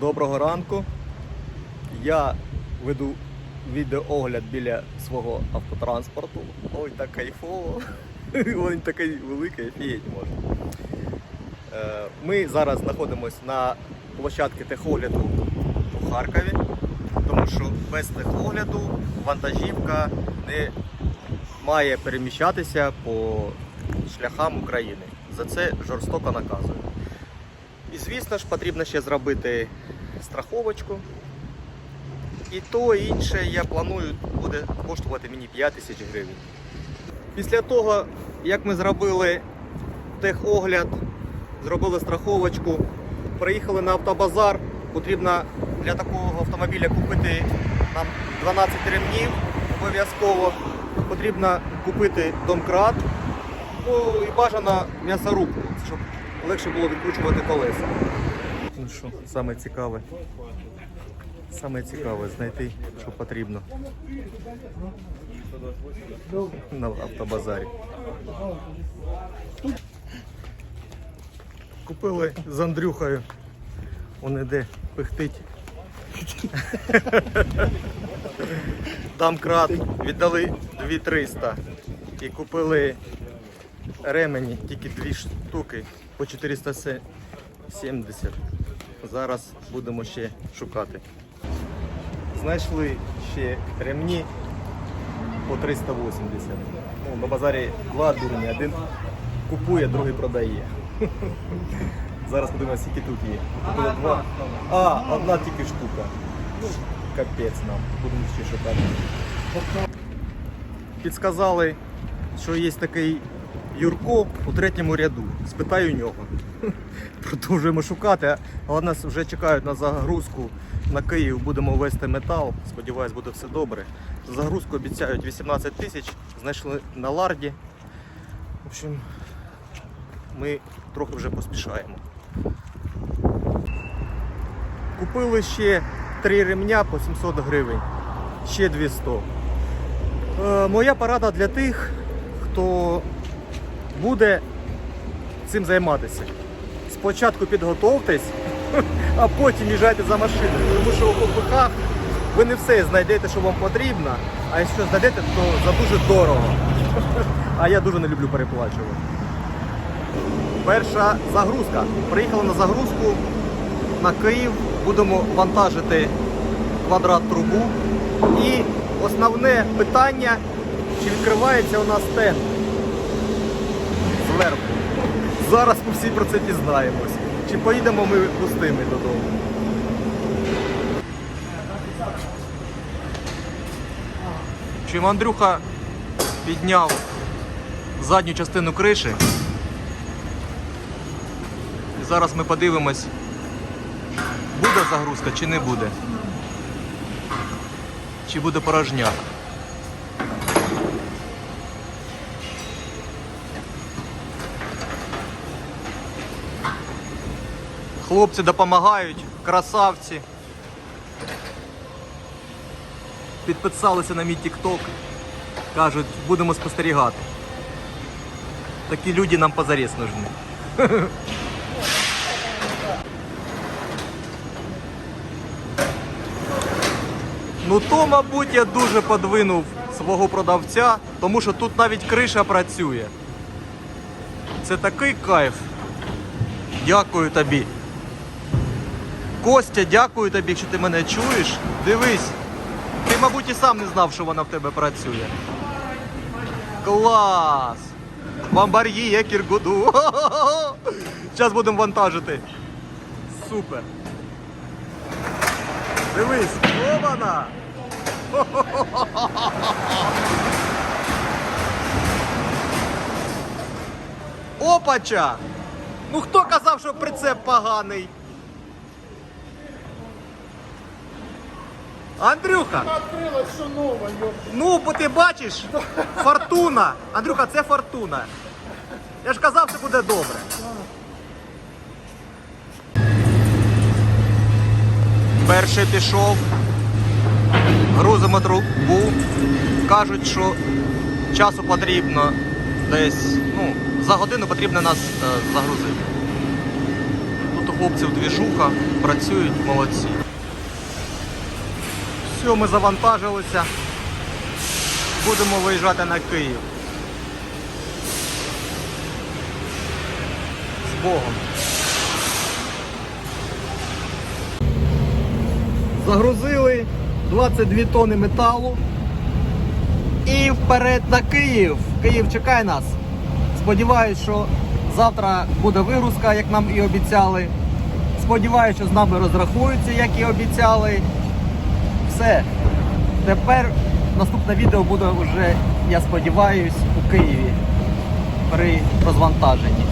Доброго ранку. Я веду відеоогляд біля свого автотранспорту. Ой, так кайфово. Він такий великий, офігеть можна. Е, Ми зараз знаходимося на площадці техогляду у Харкові, тому що без техогляду вантажівка не має переміщатися по шляхам України. За це жорстоко наказують. І звісно ж, потрібно ще зробити страховочку. І то і інше я планую буде коштувати мені 5 тисяч гривень. Після того, як ми зробили техогляд, зробили страховочку, приїхали на автобазар, потрібно для такого автомобіля купити нам 12 ремнів обов'язково. Потрібно купити домкрат, ну і бажано м'ясорубку, щоб легше було відкручувати колеса. Ну що, саме цікаве. Саме цікаве знайти, що потрібно на автобазарі. Купили з Андрюхою. Он іде пихтить. Домкрат віддали 2300 і купили ремені, тільки дві штуки по 470. Зараз будемо ще шукати. Знайшли ще ремні по 380. Ну, на базарі два дурні, один купує, другий продає. Зараз подивимося, скільки тут є. Купили два. А, одна тільки штука. Ну, капець нам. Будемо ще шукати. Підсказали, що є такий Юрко у третьому ряду. Спитаю нього. Продовжуємо шукати, але нас вже чекають на загрузку на Київ. Будемо вести метал. Сподіваюсь, буде все добре. Загрузку обіцяють 18 тисяч. Знайшли на ларді. В общем, ми трохи вже поспішаємо. Купили ще три ремня по 700 гривень, ще 200. Е, моя порада для тих, хто буде цим займатися. Спочатку підготовтесь, а потім їжджайте за машиною. Тому що у ОПК ви не все знайдете, що вам потрібно, а якщо знайдете, то за дуже дорого. А я дуже не люблю переплачувати. Перша загрузка. Приїхали на загрузку на Київ, будемо вантажити квадрат трубу. І основне питання, чи відкривається у нас стенд зверху. Зараз ми всі про це дізнаємось. Чи поїдемо ми пустими додому. Чим Андрюха підняв задню частину криші. І зараз ми подивимось, буде загрузка чи не буде. Чи буде порожняк. Хлопці допомагають, красавці. Підписалися на мій TikTok. Кажуть, будемо спостерігати. Такі люди нам позарез нужны. Ну то, мабуть, я дуже подвинув свого продавця, тому що тут навіть криша працює. Це такий кайф. Дякую тобі. Костя, дякую тобі, що ти мене чуєш. Дивись, ти, мабуть, і сам не знав, що вона в тебе працює. Клас! Бомбар'є Кіргуду. Зараз будемо вантажити. Супер. Дивись, обана! Опача! Ну хто казав, що прицеп поганий? Андрюха! Открылось, что новое. Ну, бо ти бачиш, фортуна. Андрюха, це фортуна. Я ж казав, це буде добре. Перший пішов. Грузимо трубу. Кажуть, що часу потрібно десь, ну, за годину потрібно нас е, загрузити. Тут у хлопців двіжуха, працюють молодці. Все, ми завантажилися. Будемо виїжджати на Київ. З Богом. Загрузили 22 тони металу. І вперед на Київ. Київ чекає нас. Сподіваюсь, що завтра буде вигрузка, як нам і обіцяли. Сподіваюсь, що з нами розрахуються, як і обіцяли. Все. Тепер наступне відео буде вже, я сподіваюсь, у Києві при розвантаженні.